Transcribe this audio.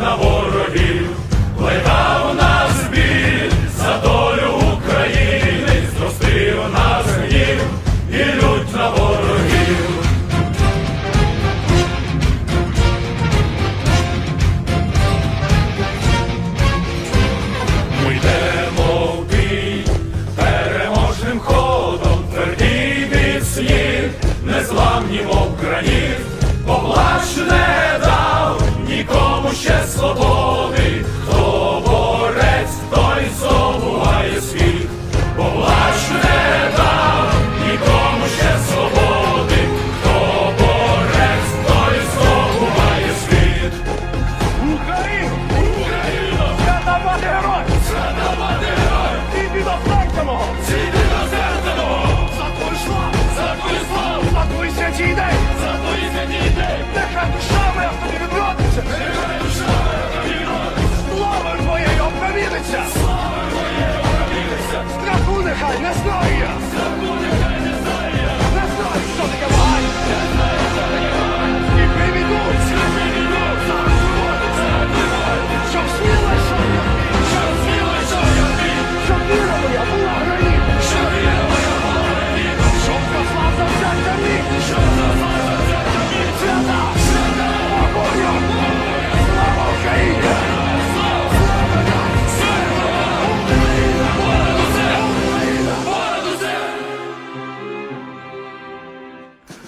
на ворогів, лайна у нас біль за долю України, зростив нас гнів і лють на ворогів. Ми йдемо в бій переможним ходом, тверді від слів, незламні мов країн. Let's go!